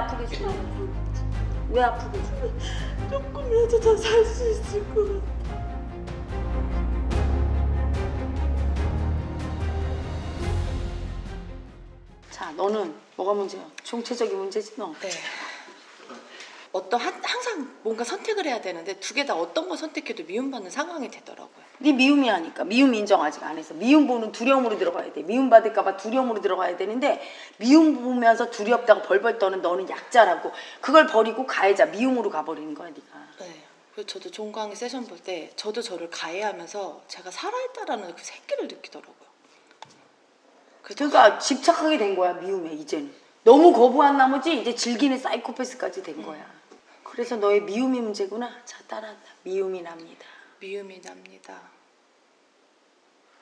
아프게 죽을래? 왜 아프게 죽을래? 조금이라도 더 살 수 있을 것 같아. 자, 너는 뭐가 문제야? 총체적인 문제지 너. 네. 어떤 한, 항상 뭔가 선택을 해야 되는데 두 개 다 어떤 거 선택해도 미움받는 상황이 되더라고요. 네 미움이 하니까 미움 인정 아직 안 했어. 미움 보는 두려움으로 들어가야 돼. 미움 받을까봐 두려움으로 들어가야 되는데 미움 보면서 두렵다고 벌벌 떠는 너는 약자라고 그걸 버리고 가해자 미움으로 가버리는 거야 네가. 네. 그래서 저도 종강이 세션 볼 때 저도 저를 가해하면서 제가 살아있다라는 그 새끼를 느끼더라고요. 그러니까 집착하게 된 거야 미움에 이제는. 너무 거부한 나머지 이제 즐기는 사이코패스까지 된 거야. 그래서 너의 미움이 문제구나. 자 따라한다. 미움이 납니다. 미움이 납니다.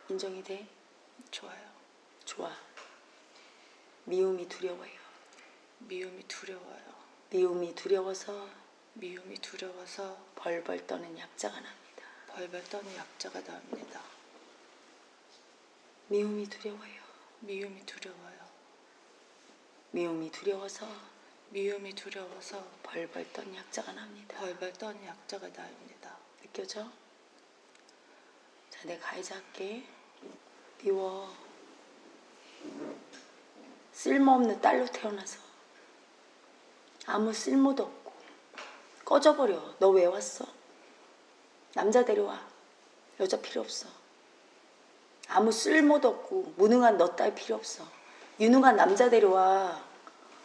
인정이 돼? 좋아요. 좋아. 미움이 두려워요. 미움이 두려워요. 미움이 두려워서 미움이 두려워서 벌벌 떠는 약자가 납니다. 벌벌 떠는 약자가 나옵니다. 미움이 두려워요. 미움이 두려워요. 미움이 두려워서 미움이 두려워서 벌벌 떤 약자가 납니다. 벌벌 떠는 약자가 나옵니다. 느껴져? 자, 내가 가해자 할게. 미워. 쓸모없는 딸로 태어나서 아무 쓸모도 없고 꺼져버려. 너 왜 왔어? 남자 데려와. 여자 필요 없어. 아무 쓸모도 없고 무능한 너 딸 필요 없어. 유능한 남자 데려와.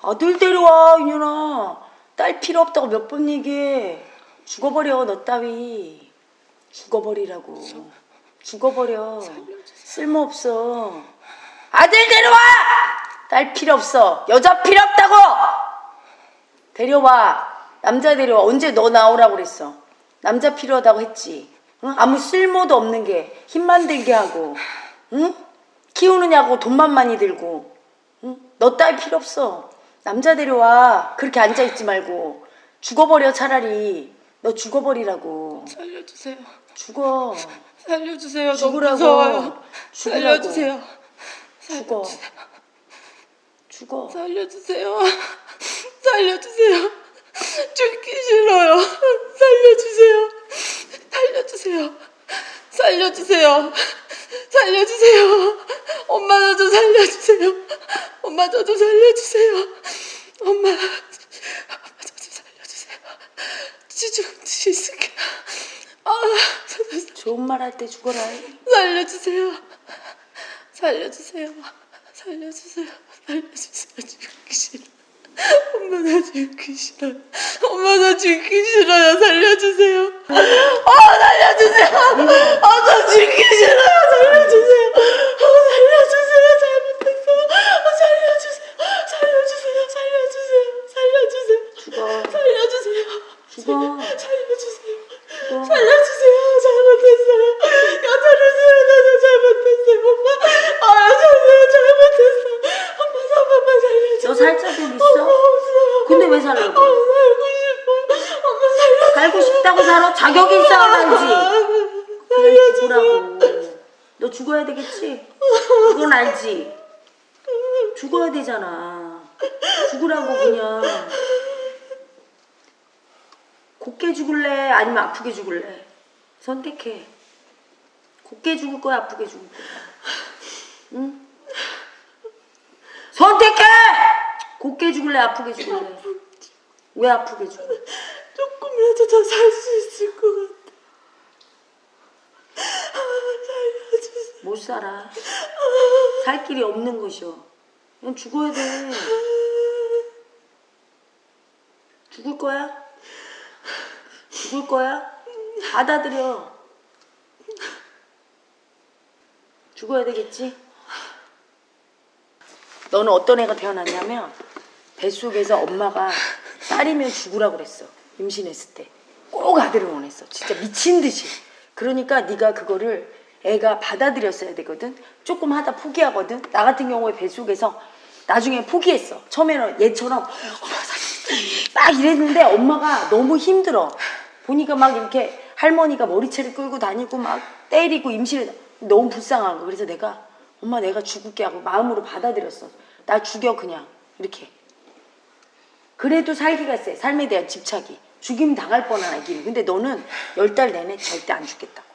아들 데려와 이년아. 딸 필요 없다고 몇 번 얘기해. 죽어버려 너 따위. 죽어버리라고. 죽어버려. 쓸모없어. 아들 데려와. 딸 필요 없어. 여자 필요 없다고. 데려와. 남자 데려와. 언제 너 나오라고 그랬어. 남자 필요하다고 했지. 응? 아무 쓸모도 없는 게 힘만 들게 하고. 응? 키우느냐고 돈만 많이 들고. 응? 너 딸 필요 없어. 남자 데려와. 그렇게 앉아있지 말고. 죽어버려 차라리. 너 죽어버리라고. 살려주세요. 죽어. 살려주세요. 죽으라고. 무서워요. 죽으라고. 살려주세요. 죽어. 죽어. 살려주세요. 살려주세요. 죽기 싫어요. 살려주세요. 살려주세요. 살려주세요. 살려주세요. 엄마 나좀 살려주세요. 엄마 저 좀 살려주세요. 엄마, 엄마 저 좀 살려주세요. 지금 있을게요. 아, 저 좀 좋은 말 할 때 죽어라. 살려주세요. 살려주세요. 살려주세요. 살려주세요. 죽기 싫어. 엄마 나 죽기 싫어. 엄마 나 죽기 싫어요. 살려주세요. 아 살려주세요. 아나 죽기 싫어요. 살려주세요. 아 살려주세요. 잘못했어. 아 살려주세요. 살려주세요. 살려주세요. 살려주세요. 죽어. 살려주세요. 죽어. 살려주세요. 죽어. 살려주세요. 잘못했어요. 여자르세요. 나도 잘못했어요. 엄마. 아, 여자르세요. 잘못했어. 엄마, 한 번만 살려줘. 너 살 자격 엄마, 있어? 없어. 근데 왜 살라고? 살고 싶다고 살아? 자격이 있어야 살지. 그냥 죽으라고. 너 죽어야 되겠지? 그건 알지? 죽어야 되잖아. 죽으라고 그냥. 곱게 죽을래? 아니면 아프게 죽을래? 선택해. 곱게 죽을 거야? 아프게 죽을 거야? 응? 선택해! 곱게 죽을래? 아프게 죽을래? 왜 아프게 죽어? 조금이라도 더 살 수 있을 것 같아. 아, 살려주세요. 못 살아. 살 길이 없는 것이오. 그냥 죽어야 돼. 죽을 거야? 죽을 거야? 받아들여. 죽어야 되겠지? 너는 어떤 애가 태어났냐면 뱃속에서 엄마가 딸이면 죽으라고 그랬어. 임신했을 때. 꼭 아들을 원했어. 진짜 미친 듯이. 그러니까 네가 그거를 애가 받아들였어야 되거든. 조금 하다 포기하거든. 나 같은 경우에 뱃속에서 나중에 포기했어. 처음에는 얘처럼 엄마. 막 이랬는데 엄마가 너무 힘들어. 보니까 막 이렇게 할머니가 머리채를 끌고 다니고 막 때리고 임신을 너무 불쌍한 거. 그래서 내가 엄마 내가 죽을게 하고 마음으로 받아들였어. 나 죽여 그냥 이렇게. 그래도 살기가 세. 삶에 대한 집착이. 죽임 당할 뻔한 아기. 근데 너는 열 달 내내 절대 안 죽겠다고.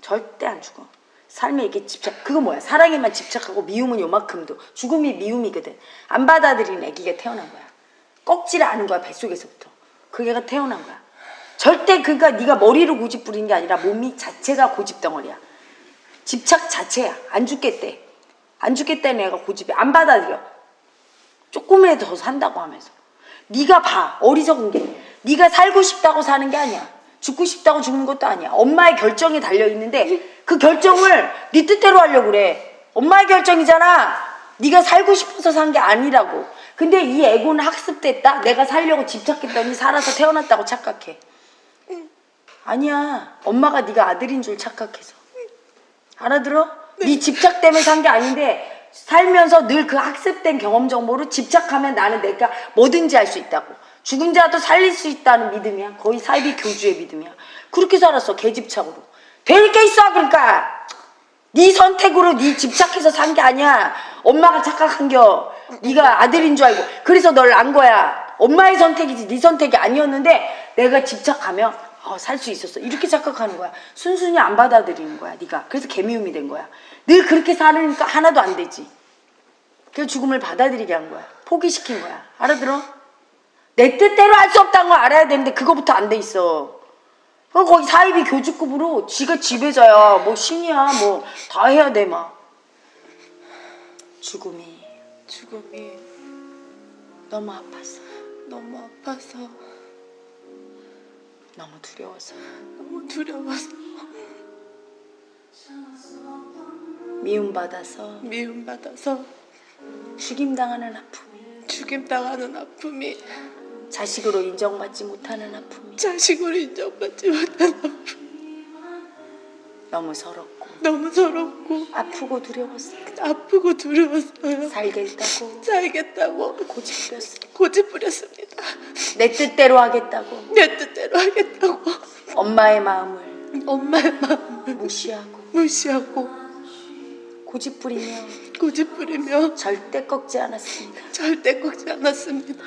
절대 안 죽어. 삶에 이게 집착. 그거 뭐야? 사랑에만 집착하고 미움은 요만큼도. 죽음이 미움이거든. 안 받아들이는 아기가 태어난 거야. 꺾지를 않은 거야 뱃속에서부터. 그 애가 태어난 거야. 절대 그가 네가 머리로 고집 부리는 게 아니라 몸이 자체가 고집 덩어리야. 집착 자체야. 안 죽겠대. 안 죽겠다는 애가 고집이 안 받아들여. 조금이라도 더 산다고 하면서. 네가 봐. 어리석은 게. 네가 살고 싶다고 사는 게 아니야. 죽고 싶다고 죽는 것도 아니야. 엄마의 결정이 달려 있는데 그 결정을 네 뜻대로 하려고 그래. 엄마의 결정이잖아. 네가 살고 싶어서 산 게 아니라고. 근데 이 에고는 학습됐다. 내가 살려고 집착했더니 살아서 태어났다고 착각해. 아니야. 엄마가 네가 아들인 줄 착각해서. 알아들어? 네 집착 때문에 산 게 아닌데 살면서 늘 그 학습된 경험 정보로 집착하면 나는 내가 뭐든지 할 수 있다고. 죽은 자도 살릴 수 있다는 믿음이야. 거의 사이비 교주의 믿음이야. 그렇게 살았어. 개집착으로. 될 게 있어. 그러니까. 네 선택으로 네 집착해서 산 게 아니야. 엄마가 착각한겨. 네가 아들인 줄 알고. 그래서 널 안 거야. 엄마의 선택이지 네 선택이 아니었는데 내가 집착하면 어, 살 수 있었어. 이렇게 착각하는 거야. 순순히 안 받아들이는 거야. 네가. 그래서 개미움이 된 거야. 늘 그렇게 살으니까 하나도 안 되지. 그래서 죽음을 받아들이게 한 거야. 포기시킨 거야. 알아들어? 내 뜻대로 할 수 없다는 걸 알아야 되는데 그거부터 안 돼 있어. 그 거의 사이비 교주급으로 지가 지배자야. 뭐 신이야. 뭐 다 해야 돼 막. 죽음이 죽음이 너무 아팠어. 너무 아파서 너무 두려워서. 너무 두려워서. 미움받아서. 미움받아서. 죽임당하는 아픔이. 죽임당하는 아픔이. 자식으로 인정받지 못하는 아픔이. 자식으로 인정받지 못한 아픔 너무 서럽고 너무 서럽고 아프고 두려웠어. 아프고 두려웠어요 살겠다고 살겠다고 고집 부렸어. 고집 부렸습니다 내 뜻대로 하겠다고 내 뜻대로 하겠다고 엄마의 마음을 엄마의 마음을 무시하고 무시하고 고집 부리며 고집 부리며 절대 꺾지 않았습니다. 절대 꺾지 않았습니다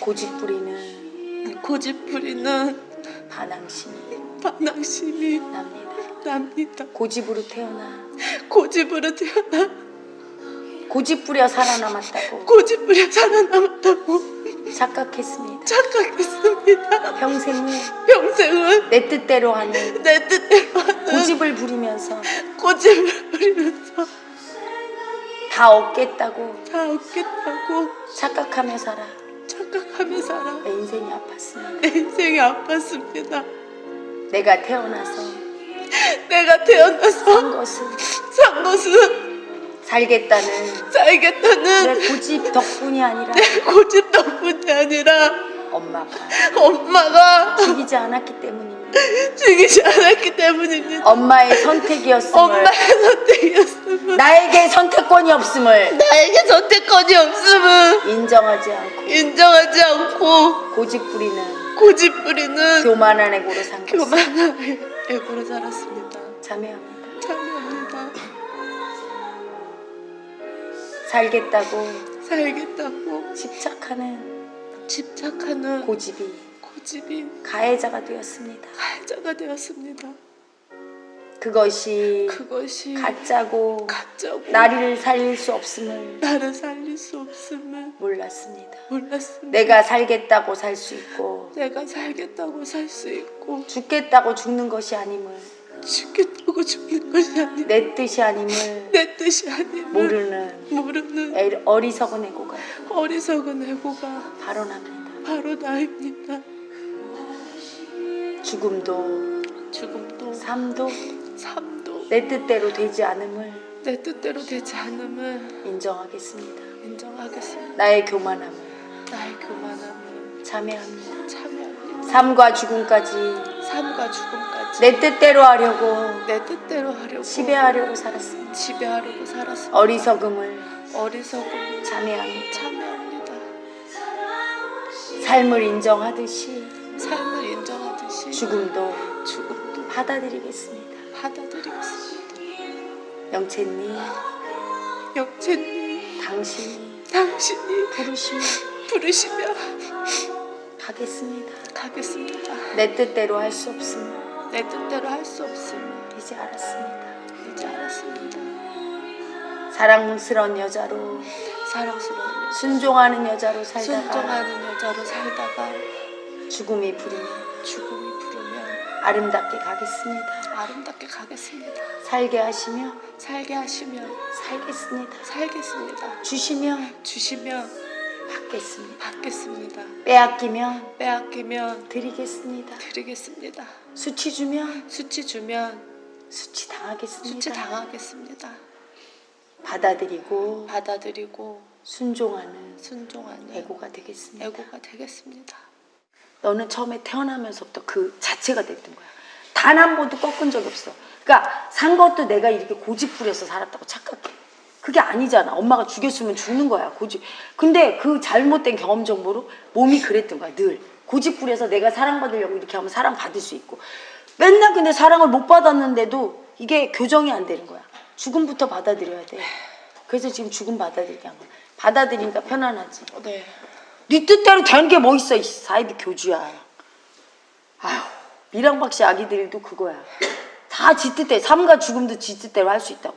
고집 부리는 고집 부리는 반항심이 반항심이 납니다. 납니다. 고집으로 태어나. 고집으로 태어나. 고집 부려 살아남았다고. 고집 부려 살아남았다고. 착각했습니다. 착각했습니다. 평생을 평생은 내 뜻대로 하는 내 뜻대로 하는 고집을 부리면서 고집을 부리면서 다 얻겠다고 다 얻겠다고 착각하며 살아. 착각하며 살아. 내 인생이 아팠습니다. 내 인생이 아팠습니다. 내가 태어나서 내가 태어나서 산 것은 산 것은 살겠다는 살겠다는 내 고집 덕분이 아니라 내 고집 덕분이 아니라 엄마가 엄마가 죽이지 않았기 때문입니다. 죽이지 않았기 때문입니다 엄마의 선택이었음을 엄마의 선택이었음을 나에게 선택권이 없음을 나에게 선택권이 없음을 인정하지 않고 인정하지 않고 고집 부리는 고집 부리는 교만한 애고로 산 것을 교만한 애고로 살았습니다. 자매합니다. 참여합니다. 살겠다고 살겠다고 집착하는 집착하는 고집이 고집이 가해자가 되었습니다. 가해자가 되었습니다. 그것이 그것이 가짜고 가짜고 나를 살릴 수 없음을 나를 살릴 수 없음을 몰랐습니다. 몰랐습니다. 내가 살겠다고 살 수 있고 내가 살겠다고 살 수 있고 죽겠다고 죽는 것이 아님을 죽겠다고 죽는 것이 아닌 내 뜻이 아님을 내 뜻이 아님을 모르는 모르는 애- 어리석은 애고가 어리석은 애고가 발언합니다. 바로 나입니다. 죽음도 죽음도 삶도 삶도 내 뜻대로 되지 않음을 내 뜻대로 되지 않음을 인정하겠습니다. 인정하겠습니다. 나의 교만함을 나의 교만함을 참여합니다. 참여합니다. 삶과 죽음까지 삶과 죽음까지 내 뜻대로 하려고 내 뜻대로 하려고 지배하려고 살았습니다. 지배하려고 살았습니다. 어리석음을 어리석음을 참여합니다. 참여합니다. 삶을 인정하듯이 삶을 인정하듯이 죽음도 죽음도 받아들이겠습니다. 받아들이겠습니다. 영채님, 영채님, 당신이 당신이 부르시면 부르시며 가겠습니다. 가겠습니다. 내 뜻대로 할 수 없음을 내 뜻대로 할 수 없음을 이제 알았습니다. 이제 알았습니다. 사랑스러운 여자로 사랑스러운 여자, 순종하는 여자로 살다가 순종하는 여자로 살다가 죽음이 부르며 죽음이 부르면 아름답게 가겠습니다. 아름답게 가겠습니다. 살게 하시며 살게 하시며 살겠습니다. 살겠습니다. 주시면 주시면 받겠습니다. 받겠습니다. 빼앗기면 빼앗기면 드리겠습니다. 드리겠습니다. 수치 주면 수치 주면 수치 당하겠습니다. 수치 당하겠습니다. 받아들이고 받아들이고 순종하는 순종하는 애고가 되겠습니다. 애고가 되겠습니다. 너는 처음에 태어나면서부터 그 자체가 됐던 거야. 단 한 번도 꺾은 적이 없어. 그러니까 산 것도 내가 이렇게 고집 부려서 살았다고 착각해. 그게 아니잖아. 엄마가 죽였으면 죽는 거야. 고집. 근데 그 잘못된 경험 정보로 몸이 그랬던 거야. 늘 고집 부려서 내가 사랑받으려고 이렇게 하면 사랑 받을 수 있고 맨날 근데 사랑을 못 받았는데도 이게 교정이 안 되는 거야. 죽음부터 받아들여야 돼. 그래서 지금 죽음 받아들이게 한 거야. 받아들이니까 편안하지. 네. 네 뜻대로 되는 게 뭐 있어 이 사이비 교주야. 아휴 미랑박씨 아기들도 그거야. 다 지 뜻대로 삶과 죽음도 지 뜻대로 할 수 있다고.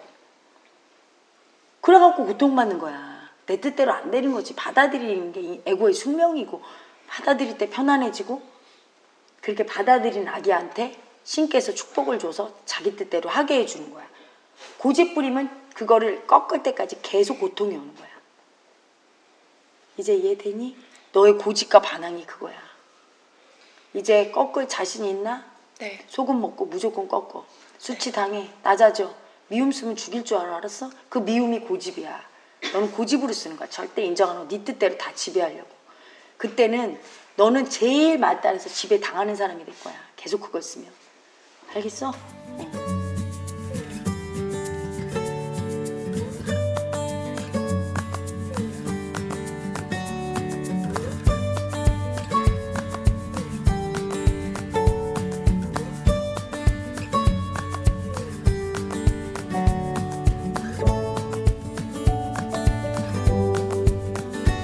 그래갖고 고통받는 거야. 내 뜻대로 안 되는 거지. 받아들이는 게이 에고의 숙명이고 받아들일 때 편안해지고 그렇게 받아들인 아기한테 신께서 축복을 줘서 자기 뜻대로 하게 해주는 거야. 고집 부리면 그거를 꺾을 때까지 계속 고통이 오는 거야 이제 이해되니? 너의 고집과 반항이 그거야. 이제 꺾을 자신 있나? 네. 소금 먹고 무조건 꺾어. 수치 당해. 낮아져. 미움 쓰면 죽일 줄 알아, 알았어? 그 미움이 고집이야. 너는 고집으로 쓰는 거야. 절대 인정 안 하고 네 뜻대로 다 지배하려고. 그때는 너는 제일 맞다해서 지배 당하는 사람이 될 거야. 계속 그걸 쓰면. 알겠어? 응.